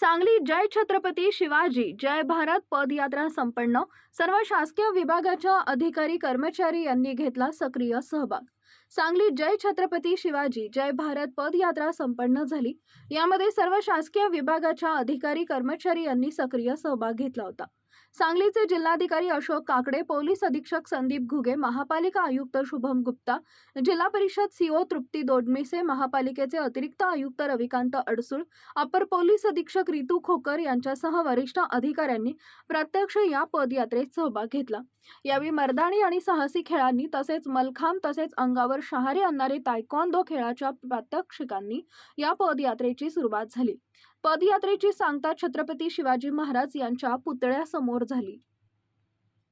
सांगली जय छत्रपती शिवाजी जय भारत पदयात्रा संपन्न. सर्व शासकीय विभागाच्या अधिकारी कर्मचारी यांनी घेतला सक्रिय सहभाग. सांगली जय छत्रपती शिवाजी जय भारत पदयात्रा संपन्न झाली. यामध्ये सर्व शासकीय विभागाच्या अधिकारी कर्मचारी यांनी सक्रिय सहभाग घेतला होता. सांगलीचे जिल्हाधिकारी अशोक काकडे पोलीस अधीक्षक संदीप घुगे महापालिका आयुक्त शुभम गुप्ता जिल्हा परिषद सीओ तृप्ती दोडमिसे महापालिकेचे अतिरिक्त आयुक्त रविकांत अडसूळ अपर पोलीस अधीक्षक रितू खोकर यांच्यासह वरिष्ठ अधिकाऱ्यांनी प्रत्यक्ष या पदयात्रेत सहभाग घेतला. यावेळी मर्दानी आणि साहसी खेळांनी तसेच मलखांब तसेच अंगावर शहारे आणणारे तायकॉन्दो खेळाच्या प्रात्यक्षिकांनी या पदयात्रेची सुरुवात झाली. पदयात्रेची सांगता छत्रपती शिवाजी महाराज यांच्या पुतळ्यासमोर झाली.